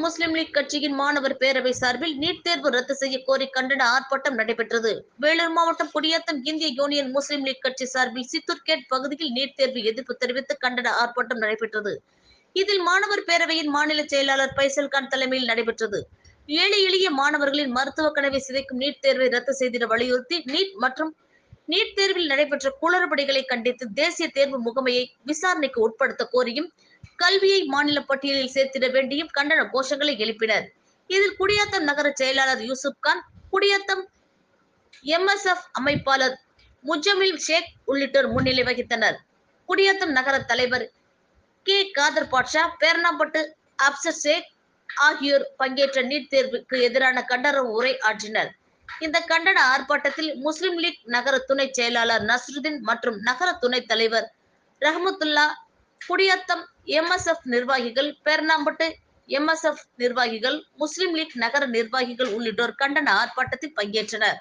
முஸ்லிம் league கட்சியின் மாணவர் பேரவை சார்பில் நீட் தேர்வு ரத்து செய்ய கோரி கண்டன ஆர்ப்பாட்டம் நடைபெற்றது. வேலூர் மாவட்டம் குடியாத்தம் இந்திய யூனியன் முஸ்லிம் லீக் கட்சி சார்பில் சித்தூர் கேட் பகுதியில் நீட் தேர்வு எதிர்ப்பு தெரிவித்து கண்டன ஆர்ப்பாட்டம் நடைபெற்றது. இதில் மாணவர் பேரவையின் மாநில செயலாளர் பைசல் கான் தலைமையில் நடைபெற்றது. ஏழை எளிய மாணவர்களின் மருத்துவ கனவை சிதைக்கும் நீட் தேர்வை ரத்து செய்திட வலியுறுத்தி நீட் மற்றும் நீட் தேர்வில் நடைபெற்ற குளறுபடிகளை கண்டித்து தேசிய தேர்வு முகமையை விசாரணைக்கு உட்படுத்த கோரியும் கல்வியை மாநில பட்டியலில் சேர்த்திட வேண்டியும் கண்டன கோஷங்களை எழுப்பினர். இதில் குடியாத்தம் நகர செயலாளர் யூசுப் கான் குடியாத்தம் எம்எஸ்எஃப் அமைப்பாளர் முஜமில் ஷேக் உள்ளிட்டோர் முன்னிலை வகித்தனர். குடியாத்தம் நகர தலைவர் கே. காதர் பாட்ஷா பேரணாம்பட்டு அப்சர் ஷேக் ஆகியோர் பங்கேற்ற நீட் தேர்வுக்கு எதிரான கண்டன உரை ஆற்றினர். இந்த கண்டன ஆர்ப்பாட்டத்தில் முஸ்லிம் லீக் நகர துணை செயலாளர் நஸ்ருதீன் மற்றும் நகர துணைத் தலைவர் ரஹமத்துல்லா குடியாத்தம் எம்எஸ்எஃப் நிர்வாகிகள் பெர்ணாம்பட்டு எம்எஸ்எஃப் நிர்வாகிகள் முஸ்லிம் லீக் நகர நிர்வாகிகள் உள்ளிட்டோர் கண்டன ஆர்ப்பாட்டத்தில் பங்கேற்றனர்.